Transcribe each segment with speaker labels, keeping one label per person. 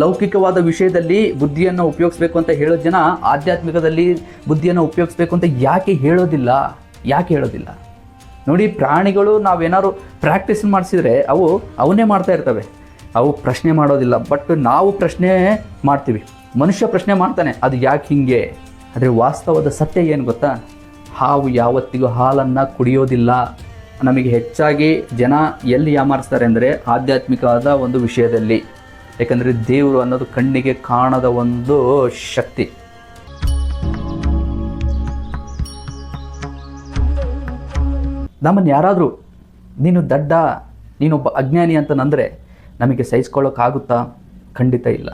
Speaker 1: ಲೌಕಿಕವಾದ ವಿಷಯದಲ್ಲಿ ಬುದ್ಧಿಯನ್ನು ಉಪಯೋಗಿಸ್ಬೇಕು ಅಂತ ಹೇಳೋ ಜನ ಆಧ್ಯಾತ್ಮಿಕದಲ್ಲಿ ಬುದ್ಧಿಯನ್ನು ಉಪಯೋಗಿಸ್ಬೇಕು ಅಂತ ಯಾಕೆ ಹೇಳೋದಿಲ್ಲ? ಯಾಕೆ ಹೇಳೋದಿಲ್ಲ? ನೋಡಿ, ಪ್ರಾಣಿಗಳು ನಾವೇನಾದ್ರು ಪ್ರಾಕ್ಟೀಸ್ ಮಾಡಿಸಿದ್ರೆ ಅವು ಅವನ್ನೇ ಮಾಡ್ತಾ ಇರ್ತವೆ. ಅವು ಪ್ರಶ್ನೆ ಮಾಡೋದಿಲ್ಲ. ಬಟ್ ನಾವು ಪ್ರಶ್ನೆ ಮಾಡ್ತೀವಿ. ಮನುಷ್ಯ ಪ್ರಶ್ನೆ ಮಾಡ್ತಾನೆ, ಅದು ಯಾಕೆ ಹಿಂಗೆ? ಆದರೆ ವಾಸ್ತವದ ಸತ್ಯ ಏನು ಗೊತ್ತಾ? ಹಾವು ಯಾವತ್ತಿಗೂ ಹಾಲನ್ನು ಕುಡಿಯೋದಿಲ್ಲ. ನಮಗೆ ಹೆಚ್ಚಾಗಿ ಜನ ಎಲ್ಲಿ ಯಾಮಾರಿಸ್ತಾರೆ ಅಂದರೆ ಆಧ್ಯಾತ್ಮಿಕವಾದ ಒಂದು ವಿಷಯದಲ್ಲಿ. ಯಾಕಂದರೆ ದೇವರು ಅನ್ನೋದು ಕಣ್ಣಿಗೆ ಕಾಣದ ಒಂದು ಶಕ್ತಿ. ನಮ್ಮನ್ನು ಯಾರಾದರೂ, ನೀನು ದಡ್ಡ, ನೀನೊಬ್ಬ ಅಜ್ಞಾನಿ ಅಂತನಂದರೆ ನಮಗೆ ಸಹಿಸ್ಕೊಳ್ಳೋಕ್ಕಾಗುತ್ತಾ? ಖಂಡಿತ ಇಲ್ಲ.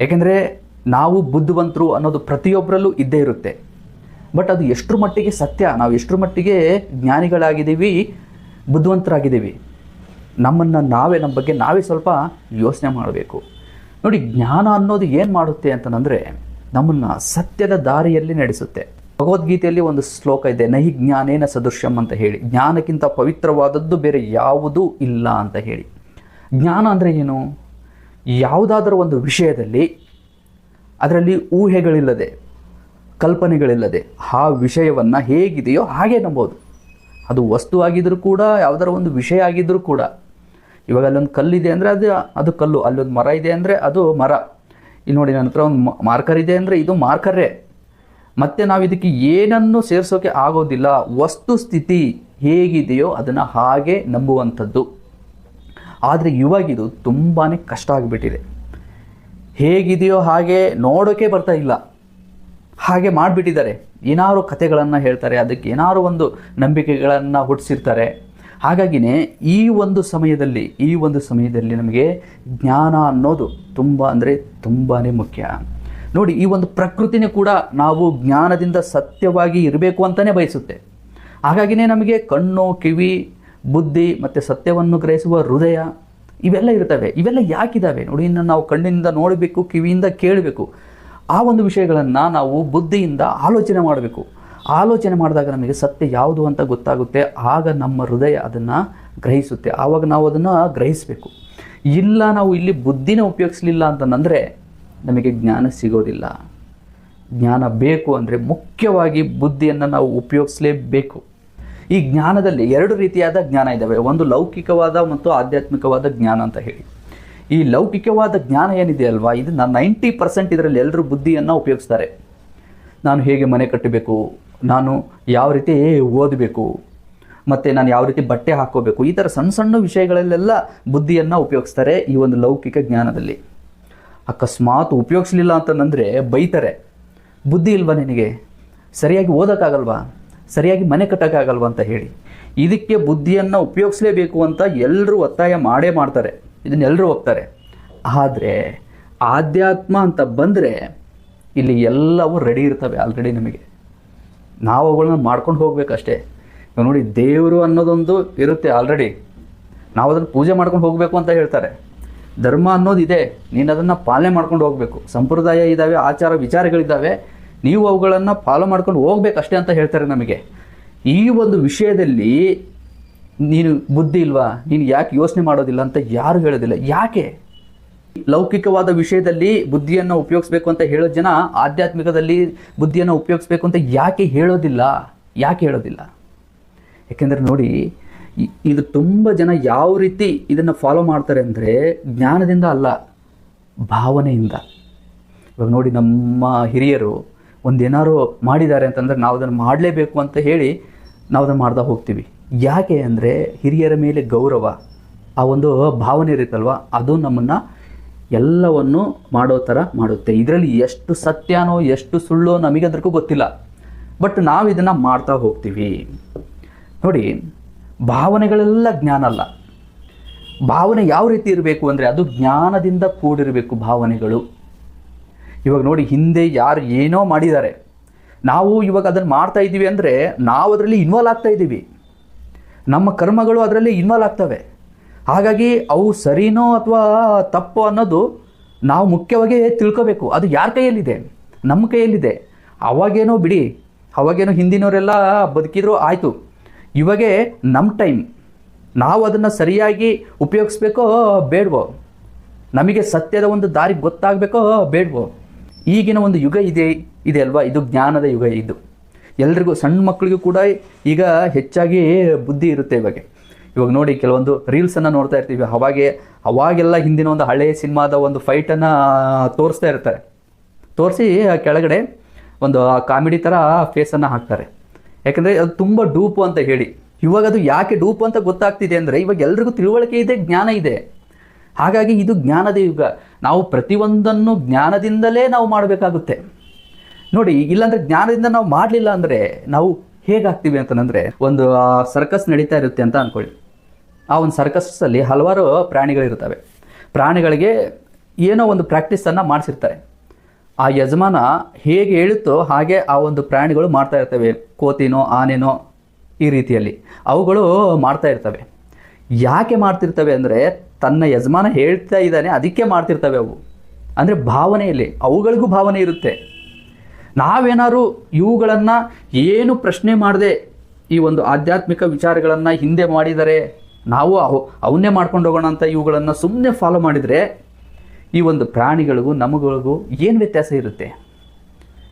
Speaker 1: ಏಕೆಂದರೆ ನಾವು ಬುದ್ಧಿವಂತರು ಅನ್ನೋದು ಪ್ರತಿಯೊಬ್ಬರಲ್ಲೂ ಇದ್ದೇ ಇರುತ್ತೆ. ಬಟ್ ಅದು ಎಷ್ಟರ ಮಟ್ಟಿಗೆ ಸತ್ಯ, ನಾವು ಎಷ್ಟರ ಮಟ್ಟಿಗೆ ಜ್ಞಾನಿಗಳಾಗಿದ್ದೀವಿ, ಬುದ್ಧಿವಂತರಾಗಿದ್ದೀವಿ. ನಮ್ಮನ್ನು ನಾವೇ, ನಮ್ಮ ಬಗ್ಗೆ ನಾವೇ ಸ್ವಲ್ಪ ಯೋಚನೆ ಮಾಡಬೇಕು. ನೋಡಿ, ಜ್ಞಾನ ಅನ್ನೋದು ಏನು ಮಾಡುತ್ತೆ ಅಂತಂದರೆ ನಮ್ಮನ್ನು ಸತ್ಯದ ದಾರಿಯಲ್ಲಿ ನಡೆಸುತ್ತೆ. ಭಗವದ್ಗೀತೆಯಲ್ಲಿ ಒಂದು ಶ್ಲೋಕ ಇದೆ, ನಹಿ ಜ್ಞಾನೇನ ಸದೃಶ್ಯಂ ಅಂತ ಹೇಳಿ. ಜ್ಞಾನಕ್ಕಿಂತ ಪವಿತ್ರವಾದದ್ದು ಬೇರೆ ಯಾವುದೂ ಇಲ್ಲ ಅಂತ ಹೇಳಿ. ಜ್ಞಾನ ಅಂದರೆ ಏನು? ಯಾವುದಾದರೂ ಒಂದು ವಿಷಯದಲ್ಲಿ ಅದರಲ್ಲಿ ಊಹೆಗಳಿಲ್ಲದೆ, ಕಲ್ಪನೆಗಳಿಲ್ಲದೆ ಆ ವಿಷಯವನ್ನು ಹೇಗಿದೆಯೋ ಹಾಗೆ ನಂಬೋದು. ಅದು ವಸ್ತು ಆಗಿದ್ದರೂ ಕೂಡ ಯಾವುದರ ಒಂದು ವಿಷಯ ಆಗಿದ್ದರೂ ಕೂಡ. ಇವಾಗ ಅಲ್ಲೊಂದು ಕಲ್ಲಿದೆ ಅಂದರೆ ಅದು ಅದು ಕಲ್ಲು. ಅಲ್ಲೊಂದು ಮರ ಇದೆ ಅಂದರೆ ಅದು ಮರ. ಇಲ್ಲಿ ನೋಡಿ ನನ್ನ ಹತ್ರ ಒಂದು ಮಾರ್ಕರ್ ಇದೆ ಅಂದರೆ ಇದು ಮಾರ್ಕರೇ ಮತ್ತು ನಾವು ಇದಕ್ಕೆ ಏನನ್ನು ಸೇರಿಸೋಕೆ ಆಗೋದಿಲ್ಲ. ವಸ್ತು ಸ್ಥಿತಿ ಹೇಗಿದೆಯೋ ಅದನ್ನು ಹಾಗೆ ನಂಬುವಂಥದ್ದು. ಆದರೆ ಇವಾಗಿದು ತುಂಬಾ ಕಷ್ಟ ಆಗಿಬಿಟ್ಟಿದೆ. ಹೇಗಿದೆಯೋ ಹಾಗೆ ನೋಡೋಕೆ ಬರ್ತಾ ಇಲ್ಲ. ಹಾಗೆ ಮಾಡಿಬಿಟ್ಟಿದ್ದಾರೆ. ಏನಾರು ಕಥೆಗಳನ್ನು ಹೇಳ್ತಾರೆ, ಅದಕ್ಕೆ ಏನಾರು ಒಂದು ನಂಬಿಕೆಗಳನ್ನು ಹುಟ್ಟಿಸಿರ್ತಾರೆ ಹಾಗಾಗಿನೇ ಈ ಒಂದು ಸಮಯದಲ್ಲಿ, ಈ ಒಂದು ಸಮಯದಲ್ಲಿ ನಮಗೆ ಜ್ಞಾನ ಅನ್ನೋದು ತುಂಬ ಅಂದರೆ ತುಂಬಾ ಮುಖ್ಯ. ನೋಡಿ, ಈ ಒಂದು ಪ್ರಕೃತಿನೇ ಕೂಡ ನಾವು ಜ್ಞಾನದಿಂದ ಸತ್ಯವಾಗಿ ಇರಬೇಕು ಅಂತಲೇ ಬಯಸುತ್ತೆ. ಹಾಗಾಗಿನೇ ನಮಗೆ ಕಣ್ಣು, ಕಿವಿ, ಬುದ್ಧಿ ಮತ್ತು ಸತ್ಯವನ್ನು ಗ್ರಹಿಸುವ ಹೃದಯ ಇವೆಲ್ಲ ಇರ್ತವೆ. ಇವೆಲ್ಲ ಯಾಕಿದ್ದಾವೆ ನೋಡಿ, ಇನ್ನು ನಾವು ಕಣ್ಣಿನಿಂದ ನೋಡಬೇಕು, ಕಿವಿಯಿಂದ ಕೇಳಬೇಕು. ಆ ಒಂದು ವಿಷಯಗಳನ್ನು ನಾವು ಬುದ್ಧಿಯಿಂದ ಆಲೋಚನೆ ಮಾಡಬೇಕು. ಆಲೋಚನೆ ಮಾಡಿದಾಗ ನಮಗೆ ಸತ್ಯ ಯಾವುದು ಅಂತ ಗೊತ್ತಾಗುತ್ತೆ, ಆಗ ನಮ್ಮ ಹೃದಯ ಅದನ್ನು ಗ್ರಹಿಸುತ್ತೆ. ಆವಾಗ ನಾವು ಅದನ್ನು ಗ್ರಹಿಸಬೇಕು. ಇಲ್ಲ ನಾವು ಇಲ್ಲಿ ಬುದ್ಧಿನ ಉಪಯೋಗಿಸಲಿಲ್ಲ ಅಂತಂದರೆ ನಮಗೆ ಜ್ಞಾನ ಸಿಗೋದಿಲ್ಲ. ಜ್ಞಾನ ಬೇಕು ಅಂದರೆ ಮುಖ್ಯವಾಗಿ ಬುದ್ಧಿಯನ್ನು ನಾವು ಉಪಯೋಗಿಸಲೇಬೇಕು. ಈ ಜ್ಞಾನದಲ್ಲಿ ಎರಡು ರೀತಿಯಾದ ಜ್ಞಾನ ಇದ್ದಾವೆ ಒಂದು ಲೌಕಿಕವಾದ ಮತ್ತು ಆಧ್ಯಾತ್ಮಿಕವಾದ ಜ್ಞಾನ ಅಂತ ಹೇಳಿ. ಈ ಲೌಕಿಕವಾದ ಜ್ಞಾನ ಏನಿದೆ ಅಲ್ವಾ? ಇದು ನಾನು ನೈಂಟಿ ಪರ್ಸೆಂಟ್ ಇದರಲ್ಲಿ ಎಲ್ಲರೂ ಬುದ್ಧಿಯನ್ನು ಉಪಯೋಗಿಸ್ತಾರೆ. ನಾನು ಹೇಗೆ ಮನೆ ಕಟ್ಟಬೇಕು? ನಾನು ಯಾವ ರೀತಿ ಓದಬೇಕು, ಮತ್ತು ನಾನು ಯಾವ ರೀತಿ ಬಟ್ಟೆ ಹಾಕ್ಕೋಬೇಕು ಈ ಥರ ಸಣ್ಣ ಸಣ್ಣ ವಿಷಯಗಳಲ್ಲೆಲ್ಲ ಬುದ್ಧಿಯನ್ನು ಉಪಯೋಗಿಸ್ತಾರೆ ಈ ಒಂದು ಲೌಕಿಕ ಜ್ಞಾನದಲ್ಲಿ. ಅಕಸ್ಮಾತ್ ಉಪಯೋಗಿಸ್ಲಿಲ್ಲ ಅಂತಂದರೆ ಬೈತಾರೆ. ಬುದ್ಧಿ ಇಲ್ವಾ ನಿನಗೆ? ಸರಿಯಾಗಿ ಓದೋಕ್ಕಾಗಲ್ವಾ? ಸರಿಯಾಗಿ ಮನೆ ಕಟ್ಟೋಕ್ಕಾಗಲ್ವಾ ಅಂತ ಹೇಳಿ. ಇದಕ್ಕೆ ಬುದ್ಧಿಯನ್ನು ಉಪಯೋಗಿಸಲೇಬೇಕು ಅಂತ ಎಲ್ಲರೂ ಒತ್ತಾಯ ಮಾಡೇ ಮಾಡ್ತಾರೆ. ಇದನ್ನೆಲ್ಲರೂ ಒಪ್ತಾರೆ. ಆದರೆ ಆಧ್ಯಾತ್ಮ ಅಂತ ಬಂದರೆ ಇಲ್ಲಿ ಎಲ್ಲವೂ ರೆಡಿ ಇರ್ತವೆ ಆಲ್ರೆಡಿ ನಮಗೆ. ನಾವು ಅವುಗಳನ್ನ ಮಾಡ್ಕೊಂಡು ಹೋಗ್ಬೇಕಷ್ಟೇ. ಇವಾಗ ನೋಡಿ, ದೇವರು ಅನ್ನೋದೊಂದು ಇರುತ್ತೆ ಆಲ್ರೆಡಿ ನಾವು ಅದನ್ನು ಪೂಜೆ ಮಾಡ್ಕೊಂಡು ಹೋಗಬೇಕು ಅಂತ ಹೇಳ್ತಾರೆ. ಧರ್ಮ ಅನ್ನೋದು ಇದೆ, ನೀನು ಅದನ್ನು ಪಾಲನೆ ಮಾಡ್ಕೊಂಡು ಹೋಗಬೇಕು. ಸಂಪ್ರದಾಯ ಇದ್ದಾವೆ ಆಚಾರ ವಿಚಾರಗಳಿದ್ದಾವೆ, ನೀವು ಅವುಗಳನ್ನು ಫಾಲೋ ಮಾಡ್ಕೊಂಡು ಹೋಗ್ಬೇಕಷ್ಟೇ ಅಂತ ಹೇಳ್ತಾರೆ ನಮಗೆ. ಈ ಒಂದು ವಿಷಯದಲ್ಲಿ ನೀನು ಬುದ್ಧಿ ಇಲ್ವಾ? ನೀನು ಯಾಕೆ ಯೋಚನೆ ಮಾಡೋದಿಲ್ಲ ಅಂತ ಯಾರು ಹೇಳೋದಿಲ್ಲ. ಯಾಕೆ? ಲೌಕಿಕವಾದ ವಿಷಯದಲ್ಲಿ ಬುದ್ಧಿಯನ್ನು ಉಪಯೋಗಿಸ್ಬೇಕು ಅಂತ ಹೇಳೋ ಜನ ಆಧ್ಯಾತ್ಮಿಕದಲ್ಲಿ ಬುದ್ಧಿಯನ್ನು ಉಪಯೋಗಿಸ್ಬೇಕು ಅಂತ ಯಾಕೆ ಹೇಳೋದಿಲ್ಲ? ಯಾಕೆ ಹೇಳೋದಿಲ್ಲ? ಯಾಕೆಂದರೆ ನೋಡಿ ಇದು ತುಂಬ ಜನ ಯಾವ ರೀತಿ ಇದನ್ನು ಫಾಲೋ ಮಾಡ್ತಾರೆ ಅಂದರೆ ಜ್ಞಾನದಿಂದ ಅಲ್ಲ, ಭಾವನೆಯಿಂದ. ಇವಾಗ ನೋಡಿ, ನಮ್ಮ ಹಿರಿಯರು ಒಂದೇನಾರು ಮಾಡಿದ್ದಾರೆ ಅಂತಂದರೆ ನಾವು ಅದನ್ನು ಮಾಡಲೇಬೇಕು ಅಂತ ಹೇಳಿ ನಾವು ಅದನ್ನು ಮಾಡ್ತಾ ಹೋಗ್ತೀವಿ. ಯಾಕೆ ಅಂದರೆ ಹಿರಿಯರ ಮೇಲೆ ಗೌರವ, ಆ ಒಂದು ಭಾವನೆ ಇರುತ್ತಲ್ವ? ಅದು ನಮ್ಮನ್ನು ಎಲ್ಲವನ್ನು ಮಾಡೋ ಥರ ಮಾಡುತ್ತೆ. ಇದರಲ್ಲಿ ಎಷ್ಟು ಸತ್ಯನೋ, ಎಷ್ಟು ಸುಳ್ಳೋ ನಮಗಂದ್ರಕ್ಕೂ ಗೊತ್ತಿಲ್ಲ. ಬಟ್ ನಾವು ಇದನ್ನು ಮಾಡ್ತಾ ಹೋಗ್ತೀವಿ. ನೋಡಿ, ಭಾವನೆಗಳೆಲ್ಲ ಜ್ಞಾನ ಅಲ್ಲ. ಭಾವನೆ ಯಾವ ರೀತಿ ಇರಬೇಕು ಅಂದರೆ ಅದು ಜ್ಞಾನದಿಂದ ಕೂಡಿರಬೇಕು ಭಾವನೆಗಳು. ಇವಾಗ ನೋಡಿ, ಹಿಂದೆ ಯಾರು ಏನೋ ಮಾಡಿದ್ದಾರೆ. ನಾವು ಇವಾಗ ಅದನ್ನು ಮಾಡ್ತಾ ಇದ್ದೀವಿ ಅಂದರೆ ನಾವು ಅದರಲ್ಲಿ ಇನ್ವಾಲ್ವ್ ಆಗ್ತಾ ಇದ್ದೀವಿ. ನಮ್ಮ ಕರ್ಮಗಳು ಅದರಲ್ಲಿ ಇನ್ವಾಲ್ವ್ ಆಗ್ತವೆ. ಹಾಗಾಗಿ ಅವು ಸರಿನೋ ಅಥವಾ ತಪ್ಪು ಅನ್ನೋದು ನಾವು ಮುಖ್ಯವಾಗಿ ತಿಳ್ಕೋಬೇಕು. ಅದು ಯಾರ ಕೈಯಲ್ಲಿದೆ? ನಮ್ಮ ಕೈಯಲ್ಲಿದೆ. ಅವಾಗೇನೋ ಬಿಡಿ. ಅವಾಗೇನೋ ಹಿಂದಿನವರೆಲ್ಲ ಬದುಕಿದ್ರು, ಆಯಿತು. ಇವಾಗೆ ನಮ್ಮ ಟೈಮ್. ನಾವು ಅದನ್ನು ಸರಿಯಾಗಿ ಉಪಯೋಗಿಸ್ಬೇಕೋ ಬೇಡವೋ? ನಮಗೆ ಸತ್ಯದ ಒಂದು ದಾರಿ ಗೊತ್ತಾಗಬೇಕೋ ಬೇಡವೋ? ಈಗಿನ ಒಂದು ಯುಗ ಇದೆ ಇದೆ ಅಲ್ವಾ? ಇದು ಜ್ಞಾನದ ಯುಗ ಇದು. ಎಲ್ರಿಗೂ ಸಣ್ಣ ಮಕ್ಕಳಿಗೂ ಕೂಡ ಈಗ ಹೆಚ್ಚಾಗಿ ಬುದ್ಧಿ ಇರುತ್ತೆ ಇವಾಗ. ಇವಾಗ ನೋಡಿ ಕೆಲವೊಂದು ರೀಲ್ಸನ್ನು ನೋಡ್ತಾ ಇರ್ತೀವಿ. ಅವಾಗೆ, ಅವಾಗೆಲ್ಲ ಹಿಂದಿನ ಒಂದು ಹಳೆಯ ಸಿನಿಮಾದ ಒಂದು ಫೈಟನ್ನು ತೋರಿಸ್ತಾ ಇರ್ತಾರೆ. ತೋರಿಸಿ ಕೆಳಗಡೆ ಒಂದು ಕಾಮಿಡಿ ಥರ ಫೇಸನ್ನು ಹಾಕ್ತಾರೆ. ಯಾಕಂದರೆ ಅದು ತುಂಬ ಡೂಪು ಅಂತ ಹೇಳಿ. ಇವಾಗ ಅದು ಯಾಕೆ ಡೂಪು ಅಂತ ಗೊತ್ತಾಗ್ತಿದೆ ಅಂದರೆ, ಇವಾಗ ಎಲ್ರಿಗೂ ತಿಳುವಳಿಕೆ ಇದೆ, ಜ್ಞಾನ ಇದೆ. ಹಾಗಾಗಿ ಇದು ಜ್ಞಾನದ ಯುಗ. ನಾವು ಪ್ರತಿಯೊಂದನ್ನು ಜ್ಞಾನದಿಂದಲೇ ನಾವು ಮಾಡಬೇಕಾಗುತ್ತೆ. ನೋಡಿ, ಇಲ್ಲಾಂದರೆ ಜ್ಞಾನದಿಂದ ನಾವು ಮಾಡಲಿಲ್ಲ ಅಂದರೆ ನಾವು ಹೇಗಾಗ್ತೀವಿ ಅಂತಂದರೆ, ಒಂದು ಸರ್ಕಸ್ ನಡೀತಾ ಇರುತ್ತೆ ಅಂತ ಅಂದ್ಕೊಳ್ಳಿ ಆ ಒಂದು ಸರ್ಕಸ್ಸಲ್ಲಿ ಹಲವಾರು ಪ್ರಾಣಿಗಳಿರ್ತವೆ ಪ್ರಾಣಿಗಳಿಗೆ ಏನೋ ಒಂದು ಪ್ರಾಕ್ಟೀಸನ್ನು ಮಾಡಿಸಿರ್ತಾರೆ. ಆ ಯಜಮಾನ ಹೇಗೆ ಹೇಳುತ್ತೋ ಹಾಗೆ ಆ ಒಂದು ಪ್ರಾಣಿಗಳು ಮಾಡ್ತಾ ಇರ್ತವೆ. ಕೋತಿನೋ, ಆನೆನೋ ಈ ರೀತಿಯಲ್ಲಿ ಅವುಗಳು ಮಾಡ್ತಾ ಇರ್ತವೆ. ಯಾಕೆ ಮಾಡ್ತಿರ್ತವೆ ಅಂದರೆ ತನ್ನ ಯಜಮಾನ ಹೇಳ್ತಾ ಇದ್ದಾನೆ, ಅದಕ್ಕೆ ಮಾಡ್ತಿರ್ತವೆ ಅವು. ಅಂದರೆ ಭಾವನೆಯಲ್ಲಿ, ಅವುಗಳಿಗೂ ಭಾವನೆ ಇರುತ್ತೆ. ನಾವೇನಾದ್ರು ಇವುಗಳನ್ನು ಏನು ಪ್ರಶ್ನೆ ಮಾಡದೆ ಈ ಒಂದು ಆಧ್ಯಾತ್ಮಿಕ ವಿಚಾರಗಳನ್ನು ಹಿಂದೆ ಮಾಡಿದರೆ ನಾವು ಅವು ಅವನ್ನೇ ಮಾಡ್ಕೊಂಡು ಹೋಗೋಣ ಅಂತ ಇವುಗಳನ್ನು ಸುಮ್ಮನೆ ಫಾಲೋ ಮಾಡಿದರೆ ಈ ಒಂದು ಪ್ರಾಣಿಗಳಿಗೂ ನಮಗಳಿಗೂ ಏನು ವ್ಯತ್ಯಾಸ ಇರುತ್ತೆ?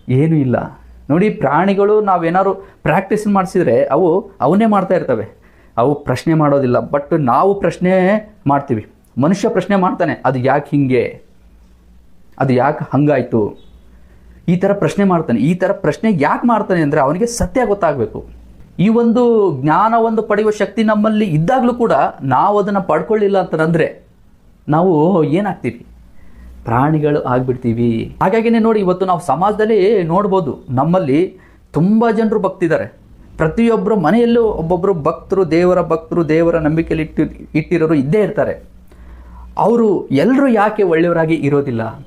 Speaker 1: ಏನೂ ಇಲ್ಲ. ನೋಡಿ, ಪ್ರಾಣಿಗಳು ನಾವೇನಾದ್ರು ಪ್ರಾಕ್ಟೀಸ್ ಮಾಡಿಸಿದರೆ ಅವು ಅವನ್ನೇ ಮಾಡ್ತಾ ಇರ್ತವೆ. ಅವು ಪ್ರಶ್ನೆ ಮಾಡೋದಿಲ್ಲ. ಬಟ್ ನಾವು ಪ್ರಶ್ನೆ ಮಾಡ್ತೀವಿ. ಮನುಷ್ಯ ಪ್ರಶ್ನೆ ಮಾಡ್ತಾನೆ, ಅದು ಯಾಕೆ ಹಿಂಗೆ? ಅದು ಯಾಕೆ ಹಂಗಾಯಿತು? ಈ ಥರ ಪ್ರಶ್ನೆ ಮಾಡ್ತಾನೆ. ಈ ಥರ ಪ್ರಶ್ನೆ ಯಾಕೆ ಮಾಡ್ತಾನೆ ಅಂದರೆ ಅವನಿಗೆ ಸತ್ಯ ಗೊತ್ತಾಗಬೇಕು. ಈ ಒಂದು ಜ್ಞಾನ ಪಡೆಯುವ ಶಕ್ತಿ ನಮ್ಮಲ್ಲಿ ಇದ್ದಾಗಲೂ ಕೂಡ ನಾವು ಅದನ್ನು ಪಡ್ಕೊಳ್ಳಿಲ್ಲ ಅಂತಂದರೆ ನಾವು ಏನಾಗ್ತೀವಿ? ಪ್ರಾಣಿಗಳು ಆಗ್ಬಿಡ್ತೀವಿ. ಹಾಗಾಗಿನೇ ನೋಡಿ, ಇವತ್ತು ನಾವು ಸಮಾಜದಲ್ಲಿ ನೋಡ್ಬೋದು, ನಮ್ಮಲ್ಲಿ ತುಂಬ ಜನರು ಭಕ್ತಿದ್ದಾರೆ. ಪ್ರತಿಯೊಬ್ಬರು ಮನೆಯಲ್ಲೂ ಒಬ್ಬೊಬ್ಬರು ಭಕ್ತರು, ದೇವರ ಭಕ್ತರು, ದೇವರ ನಂಬಿಕೆಯಲ್ಲಿ ಇಟ್ಟು, ಇಟ್ಟಿರೋರು ಇದ್ದೇ ಇರ್ತಾರೆ. ಅವರು ಎಲ್ಲರೂ ಯಾಕೆ ಒಳ್ಳೆಯವರಾಗಿ ಇರೋದಿಲ್ಲ?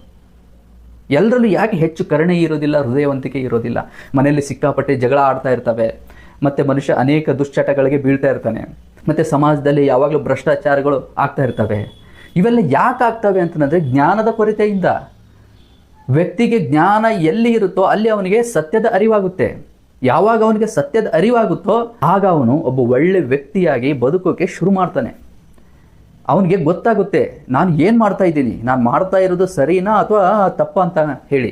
Speaker 1: ಎಲ್ಲರಲ್ಲೂ ಯಾಕೆ ಹೆಚ್ಚು ಕರುಣೆ ಇರೋದಿಲ್ಲ, ಹೃದಯವಂತಿಕೆ ಇರೋದಿಲ್ಲ? ಮನೆಯಲ್ಲಿ ಸಿಕ್ಕಾಪಟ್ಟೆ ಜಗಳ ಆಡ್ತಾ ಇರ್ತವೆ. ಮತ್ತು ಮನುಷ್ಯ ಅನೇಕ ದುಶ್ಚಟಗಳಿಗೆ ಬೀಳ್ತಾ ಇರ್ತಾನೆ. ಮತ್ತು ಸಮಾಜದಲ್ಲಿ ಯಾವಾಗಲೂ ಭ್ರಷ್ಟಾಚಾರಗಳು ಆಗ್ತಾ ಇರ್ತವೆ. ಇವೆಲ್ಲ ಯಾಕೆ ಆಗ್ತವೆ ಅಂತಂದರೆ ಜ್ಞಾನದ ಕೊರತೆಯಿಂದ. ವ್ಯಕ್ತಿಗೆ ಜ್ಞಾನ ಎಲ್ಲಿ ಇರುತ್ತೋ ಅಲ್ಲಿ ಅವನಿಗೆ ಸತ್ಯದ ಅರಿವಾಗುತ್ತೆ. ಯಾವಾಗ ಅವನಿಗೆ ಸತ್ಯದ ಅರಿವಾಗುತ್ತೋ ಆಗ ಅವನು ಒಬ್ಬ ಒಳ್ಳೆ ವ್ಯಕ್ತಿಯಾಗಿ ಬದುಕೋಕೆ ಶುರು ಮಾಡ್ತಾನೆ. ಅವನಿಗೆ ಗೊತ್ತಾಗುತ್ತೆ, ನಾನು ಏನು ಮಾಡ್ತಾ ಇದ್ದೀನಿ? ನಾನು ಮಾಡ್ತಾ ಇರೋದು ಸರಿನಾ ಅಥವಾ ತಪ್ಪ ಅಂತ ಹೇಳಿ.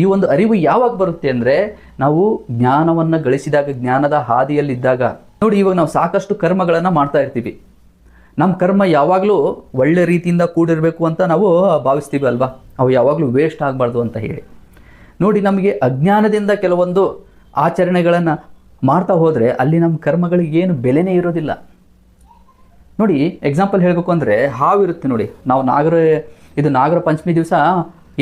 Speaker 1: ಈ ಒಂದು ಅರಿವು ಯಾವಾಗ ಬರುತ್ತೆ ಅಂದರೆ ನಾವು ಜ್ಞಾನವನ್ನು ಗಳಿಸಿದಾಗ, ಜ್ಞಾನದ ಹಾದಿಯಲ್ಲಿದ್ದಾಗ. ನೋಡಿ, ಇವಾಗ ನಾವು ಸಾಕಷ್ಟು ಕರ್ಮಗಳನ್ನು ಮಾಡ್ತಾ ಇರ್ತೀವಿ. ನಮ್ಮ ಕರ್ಮ ಯಾವಾಗಲೂ ಒಳ್ಳೆ ರೀತಿಯಿಂದ ಕೂಡಿರಬೇಕು ಅಂತ ನಾವು ಭಾವಿಸ್ತೀವಿ ಅಲ್ವಾ? ಅವು ಯಾವಾಗಲೂ ವೇಸ್ಟ್ ಆಗಬಾರ್ದು ಅಂತ ಹೇಳಿ. ನೋಡಿ, ನಮಗೆ ಅಜ್ಞಾನದಿಂದ ಕೆಲವೊಂದು ಆಚರಣೆಗಳನ್ನು ಮಾಡ್ತಾ ಹೋದರೆ ಅಲ್ಲಿ ನಮ್ಮ ಕರ್ಮಗಳಿಗೆ ಏನು ಬೆಲೆನೇ ಇರೋದಿಲ್ಲ. ನೋಡಿ ಎಕ್ಸಾಂಪಲ್ ಹೇಳಬೇಕು ಅಂದರೆ ಹಾವಿರುತ್ತೆ ನೋಡಿ. ನಾವು ನಾಗರ, ಇದು ನಾಗರ ಪಂಚಮಿ ದಿವಸ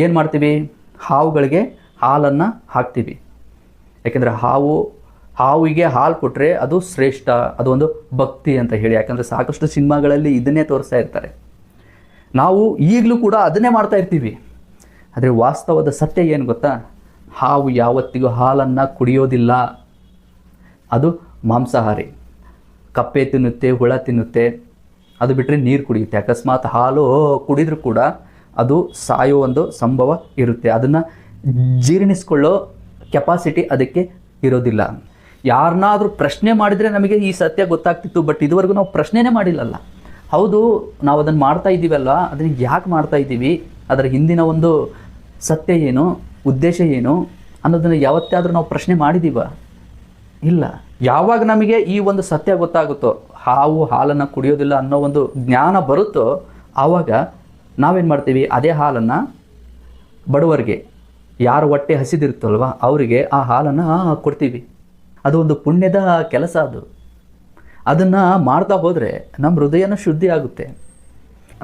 Speaker 1: ಏನು ಮಾಡ್ತೀವಿ? ಹಾವುಗಳಿಗೆ ಹಾಲನ್ನು ಹಾಕ್ತೀವಿ. ಯಾಕೆಂದರೆ ಹಾವು, ಹಾವಿಗೆ ಹಾಲು ಕೊಟ್ಟರೆ ಅದು ಶ್ರೇಷ್ಠ, ಅದು ಒಂದು ಭಕ್ತಿ ಅಂತ ಹೇಳಿ. ಯಾಕಂದರೆ ಸಾಕಷ್ಟು ಸಿನಿಮಾಗಳಲ್ಲಿ ಇದನ್ನೇ ತೋರಿಸ್ತಾ ಇರ್ತಾರೆ. ನಾವು ಈಗಲೂ ಕೂಡ ಅದನ್ನೇ ಮಾಡ್ತಾ ಇರ್ತೀವಿ. ಆದರೆ ವಾಸ್ತವದ ಸತ್ಯ ಏನು ಗೊತ್ತಾ? ಹಾವು ಯಾವತ್ತಿಗೂ ಹಾಲನ್ನು ಕುಡಿಯೋದಿಲ್ಲ. ಅದು ಮಾಂಸಾಹಾರಿ. ಕಪ್ಪೆ ತಿನ್ನುತ್ತೆ, ಹುಳ ತಿನ್ನುತ್ತೆ. ಅದು ಬಿಟ್ಟರೆ ನೀರು ಕುಡಿಯುತ್ತೆ. ಅಕಸ್ಮಾತ್ ಹಾಲು ಕುಡಿದ್ರೂ ಕೂಡ ಅದು ಸಾಯೋ ಒಂದು ಸಂಭವ ಇರುತ್ತೆ. ಅದನ್ನು ಜೀರ್ಣಿಸ್ಕೊಳ್ಳೋ ಕೆಪಾಸಿಟಿ ಅದಕ್ಕೆ ಇರೋದಿಲ್ಲ. ಯಾರನ್ನಾದರೂ ಪ್ರಶ್ನೆ ಮಾಡಿದರೆ ನಮಗೆ ಈ ಸತ್ಯ ಗೊತ್ತಾಗ್ತಿತ್ತು ಬಟ್ ಇದುವರೆಗೂ ನಾವು ಪ್ರಶ್ನೆನೇ ಮಾಡಿಲ್ಲಲ್ಲ. ಹೌದು, ನಾವು ಅದನ್ನು ಮಾಡ್ತಾ ಇದ್ದೀವಲ್ಲ ಅದನ್ನು ಯಾಕೆ ಮಾಡ್ತಾ ಇದ್ದೀವಿ? ಅದರ ಹಿಂದಿನ ಒಂದು ಸತ್ಯ ಏನು? ಉದ್ದೇಶ ಏನು? ಅನ್ನೋದನ್ನು ಯಾವತ್ತಾದರೂ ನಾವು ಪ್ರಶ್ನೆ ಮಾಡಿದ್ದೀವ ಇಲ್ಲ. ಯಾವಾಗ ನಮಗೆ ಈ ಒಂದು ಸತ್ಯ ಗೊತ್ತಾಗುತ್ತೋ, ಹಾವು ಹಾಲನ್ನು ಕುಡಿಯೋದಿಲ್ಲ ಅನ್ನೋ ಒಂದು ಜ್ಞಾನ ಬರುತ್ತೋ, ಆವಾಗ ನಾವೇನು ಮಾಡ್ತೀವಿ? ಅದೇ ಹಾಲನ್ನು ಬಡವರಿಗೆ, ಯಾರು ಹೊಟ್ಟೆ ಹಸಿದಿರುತ್ತಲ್ವ, ಅವರಿಗೆ ಆ ಹಾಲನ್ನು ಕೊಡ್ತೀವಿ. ಅದು ಒಂದು ಪುಣ್ಯದ ಕೆಲಸ ಅದು. ಅದನ್ನು ಮಾಡ್ತಾ ಹೋದರೆ ನಮ್ಮ ಹೃದಯನ ಶುದ್ಧಿ ಆಗುತ್ತೆ.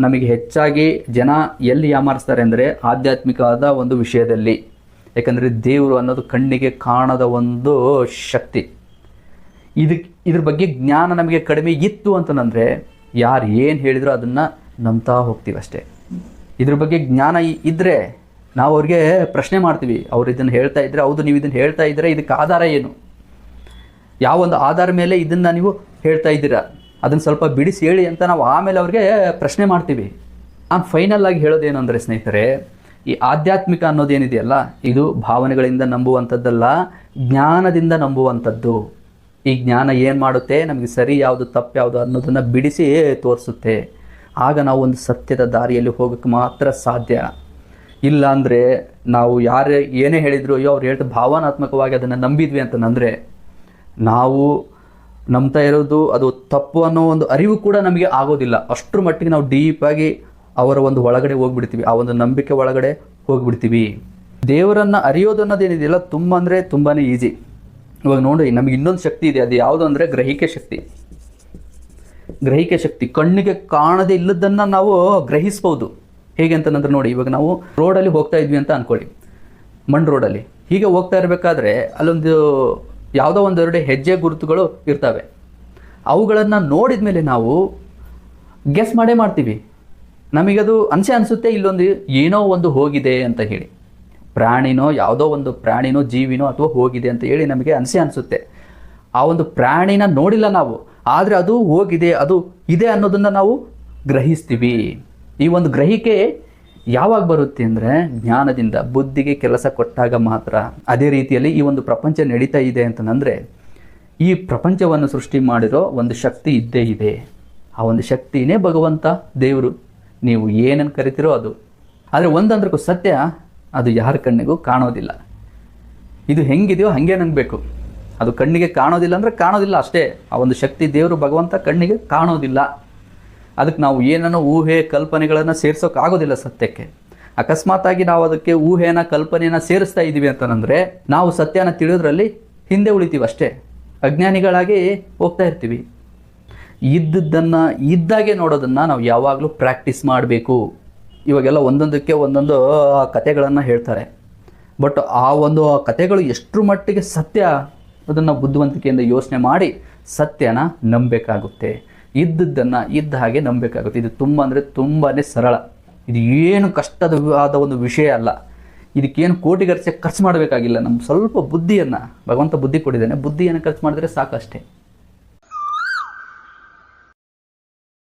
Speaker 1: ನಮಗೆ ಹೆಚ್ಚಾಗಿ ಜನ ಎಲ್ಲಿ ಯಾಮಾರಿಸ್ತಾರೆ ಅಂದರೆ ಆಧ್ಯಾತ್ಮಿಕವಾದ ಒಂದು ವಿಷಯದಲ್ಲಿ. ಯಾಕಂದರೆ ದೇವರು ಅನ್ನೋದು ಕಣ್ಣಿಗೆ ಕಾಣದ ಒಂದು ಶಕ್ತಿ. ಇದಕ್ಕೆ ಇದ್ರ ಬಗ್ಗೆ ಜ್ಞಾನ ನಮಗೆ ಕಡಿಮೆ ಇತ್ತು ಅಂತಂದರೆ, ಯಾರು ಏನು ಹೇಳಿದರೂ ಅದನ್ನು ನಂಬ್ತಾ ಹೋಗ್ತೀವಿ ಅಷ್ಟೇ ಇದ್ರ ಬಗ್ಗೆ ಜ್ಞಾನ ಇದ್ದರೆ ನಾವು ಅವ್ರಿಗೆ ಪ್ರಶ್ನೆ ಮಾಡ್ತೀವಿ. ಅವ್ರು ಇದನ್ನು ಹೇಳ್ತಾ ಇದ್ದರೆ ಹೌದು, ನೀವು ಇದನ್ನು ಹೇಳ್ತಾ ಇದ್ದರೆ ಇದಕ್ಕೆ ಆಧಾರ ಏನು? ಯಾವ ಒಂದು ಆಧಾರ ಮೇಲೆ ಇದನ್ನು ನೀವು ಹೇಳ್ತಾ ಇದ್ದೀರಾ? ಅದನ್ನು ಸ್ವಲ್ಪ ಬಿಡಿಸಿ ಹೇಳಿ ಅಂತ ನಾವು ಆಮೇಲೆ ಅವ್ರಿಗೆ ಪ್ರಶ್ನೆ ಮಾಡ್ತೀವಿ. ನಾನು ಫೈನಲ್ ಆಗಿ ಹೇಳೋದೇನು ಅಂದರೆ ಸ್ನೇಹಿತರೆ, ಈ ಆಧ್ಯಾತ್ಮಿಕ ಅನ್ನೋದೇನಿದೆಯಲ್ಲ, ಇದು ಭಾವನೆಗಳಿಂದ ನಂಬುವಂಥದ್ದಲ್ಲ, ಜ್ಞಾನದಿಂದ ನಂಬುವಂಥದ್ದು. ಈ ಜ್ಞಾನ ಏನು ಮಾಡುತ್ತೆ? ನಮಗೆ ಸರಿ ಯಾವುದು ತಪ್ಪು ಯಾವುದು ಅನ್ನೋದನ್ನು ಬಿಡಿಸಿ ತೋರಿಸುತ್ತೆ. ಆಗ ನಾವು ಒಂದು ಸತ್ಯದ ದಾರಿಯಲ್ಲಿ ಹೋಗೋಕ್ಕೆ ಮಾತ್ರ ಸಾಧ್ಯ. ಇಲ್ಲಾಂದರೆ ನಾವು ಯಾರೇ ಏನೇ ಹೇಳಿದ್ರು ಅಯ್ಯೋ ಅವ್ರು ಹೇಳ್ತಾ ಭಾವನಾತ್ಮಕವಾಗಿ ಅದನ್ನು ನಂಬಿದ್ವಿ ಅಂತಂದರೆ ನಾವು ನಂಬ್ತಾ ಇರೋದು ಅದು ತಪ್ಪು ಅನ್ನೋ ಒಂದು ಅರಿವು ಕೂಡ ನಮಗೆ ಆಗೋದಿಲ್ಲ. ಅಷ್ಟರ ಮಟ್ಟಿಗೆ ನಾವು ಡೀಪಾಗಿ ಅವರ ಒಂದು ಒಳಗಡೆ ಹೋಗ್ಬಿಡ್ತೀವಿ. ಆ ಒಂದು ನಂಬಿಕೆ ಒಳಗಡೆ ಹೋಗ್ಬಿಡ್ತೀವಿ. ದೇವರನ್ನು ಅರಿಯೋದು ಅನ್ನೋದೇನಿದೆಯಲ್ಲ ತುಂಬ ಅಂದರೆ ತುಂಬಾ ಈಸಿ ಇವಾಗ ನೋಡಿ, ನಮಗೆ ಇನ್ನೊಂದು ಶಕ್ತಿ ಇದೆ. ಅದು ಯಾವುದು ಅಂದರೆ ಗ್ರಹಿಕೆ ಶಕ್ತಿ. ಗ್ರಹಿಕೆ ಶಕ್ತಿ ಕಣ್ಣಿಗೆ ಕಾಣದೇ ಇಲ್ಲದನ್ನ ನಾವು ಗ್ರಹಿಸ್ಬೋದು. ಹೇಗೆ ಅಂತಂದ್ರೆ ನೋಡಿ, ಇವಾಗ ನಾವು ರೋಡಲ್ಲಿ ಹೋಗ್ತಾ ಇದ್ವಿ ಅಂತ ಅಂದ್ಕೊಳ್ಳಿ ಮಣ್ ರೋಡಲ್ಲಿ. ಹೀಗೆ ಹೋಗ್ತಾ ಇರಬೇಕಾದ್ರೆ ಅಲ್ಲೊಂದು ಯಾವುದೋ ಒಂದೆರಡು ಹೆಜ್ಜೆ ಗುರುತುಗಳು ಇರ್ತವೆ. ಅವುಗಳನ್ನು ನೋಡಿದ ಮೇಲೆ ನಾವು ಗೆಸ್ ಮಾಡೇ ಮಾಡ್ತೀವಿ. ನಮಗದು ಅನಿಸೆ ಅನಿಸುತ್ತೆ, ಇಲ್ಲೊಂದು ಏನೋ ಒಂದು ಹೋಗಿದೆ ಅಂತ ಹೇಳಿ. ಪ್ರಾಣಿನೋ, ಯಾವುದೋ ಒಂದು ಪ್ರಾಣಿನೋ, ಜೀವಿನೋ ಅಥವಾ ಹೋಗಿದೆ ಅಂತ ಹೇಳಿ ನಮಗೆ ಅನಿಸೆ ಅನಿಸುತ್ತೆ. ಆ ಒಂದು ಪ್ರಾಣಿನ ನೋಡಿಲ್ಲ ನಾವು. ಆದರೆ ಅದು ಹೋಗಿದೆ, ಅದು ಇದೆ ಅನ್ನೋದನ್ನು ನಾವು ಗ್ರಹಿಸ್ತೀವಿ. ಈ ಒಂದು ಗ್ರಹಿಕೆ ಯಾವಾಗ ಬರುತ್ತೆ ಅಂದರೆ ಜ್ಞಾನದಿಂದ, ಬುದ್ಧಿಗೆ ಕೆಲಸ ಕೊಟ್ಟಾಗ ಮಾತ್ರ. ಅದೇ ರೀತಿಯಲ್ಲಿ ಈ ಒಂದು ಪ್ರಪಂಚ ನಡೀತಾ ಇದೆ ಅಂತಂದರೆ ಈ ಪ್ರಪಂಚವನ್ನು ಸೃಷ್ಟಿ ಮಾಡಿರೋ ಒಂದು ಶಕ್ತಿ ಇದ್ದೇ ಇದೆ. ಆ ಒಂದು ಶಕ್ತಿನೇ ಭಗವಂತ, ದೇವರು. ನೀವು ಏನನ್ನು ಕರಿತೀರೋ ಅದು. ಆದರೆ ಒಂದಂದ್ರಕ್ಕೂ ಸತ್ಯ ಅದು ಯಾರ ಕಣ್ಣಿಗೂ ಕಾಣೋದಿಲ್ಲ. ಇದು ಹೆಂಗಿದೆಯೋ ಹಾಗೆ ನಂಗಬೇಕು ಅದು ಕಣ್ಣಿಗೆ ಕಾಣೋದಿಲ್ಲ ಅಂದರೆ ಕಾಣೋದಿಲ್ಲ ಅಷ್ಟೇ. ಆ ಒಂದು ಶಕ್ತಿ ದೇವರು ಭಗವಂತ ಕಣ್ಣಿಗೆ ಕಾಣೋದಿಲ್ಲ. ಅದಕ್ಕೆ ನಾವು ಏನನ್ನೋ ಊಹೆ ಕಲ್ಪನೆಗಳನ್ನು ಸೇರಿಸೋಕ್ಕಾಗೋದಿಲ್ಲ ಸತ್ಯಕ್ಕೆ. ಅಕಸ್ಮಾತ್ತಾಗಿ ನಾವು ಅದಕ್ಕೆ ಊಹೆನ ಕಲ್ಪನೆಯನ್ನು ಸೇರಿಸ್ತಾ ಇದ್ದೀವಿ ಅಂತಂದರೆ ನಾವು ಸತ್ಯನ ತಿಳಿದ್ರಲ್ಲಿ ಹಿಂದೆ ಉಳಿತೀವಿ ಅಷ್ಟೇ. ಅಜ್ಞಾನಿಗಳಾಗಿ ಹೋಗ್ತಾ ಇರ್ತೀವಿ. ಇದ್ದದ್ದನ್ನು, ಇದ್ದಾಗೆ ನೋಡೋದನ್ನು ನಾವು ಯಾವಾಗಲೂ ಪ್ರಾಕ್ಟೀಸ್ ಮಾಡಬೇಕು. ಇವಾಗೆಲ್ಲ ಒಂದೊಂದಕ್ಕೆ ಒಂದೊಂದು ಕತೆಗಳನ್ನು ಹೇಳ್ತಾರೆ. ಬಟ್ ಆ ಒಂದು ಕತೆಗಳು ಎಷ್ಟರ ಮಟ್ಟಿಗೆ ಸತ್ಯ ಅದನ್ನು ಬುದ್ಧಿವಂತಿಕೆಯಿಂದ ಯೋಚನೆ ಮಾಡಿ ಸತ್ಯನ ನಂಬಬೇಕಾಗುತ್ತೆ. ಇದ್ದದ್ದನ್ನು ಇದ್ದ ಹಾಗೆ ನಂಬಬೇಕಾಗುತ್ತೆ. ಇದು ತುಂಬ ಅಂದರೆ ತುಂಬಾ ಸರಳ. ಇದು ಏನು ಕಷ್ಟದ ಆದ ಒಂದು ವಿಷಯ ಅಲ್ಲ. ಇದಕ್ಕೇನು ಕೋಟಿಗರ್ಚೆ ಖರ್ಚು ಮಾಡಬೇಕಾಗಿಲ್ಲ. ನಮ್ಮ ಸ್ವಲ್ಪ ಬುದ್ಧಿಯನ್ನು, ಭಗವಂತ ಬುದ್ಧಿ ಕೊಟ್ಟಿದ್ದಾನೆ. ಬುದ್ಧಿಯನ್ನು ಖರ್ಚು ಮಾಡಿದ್ರೆ ಸಾಕಷ್ಟೇ.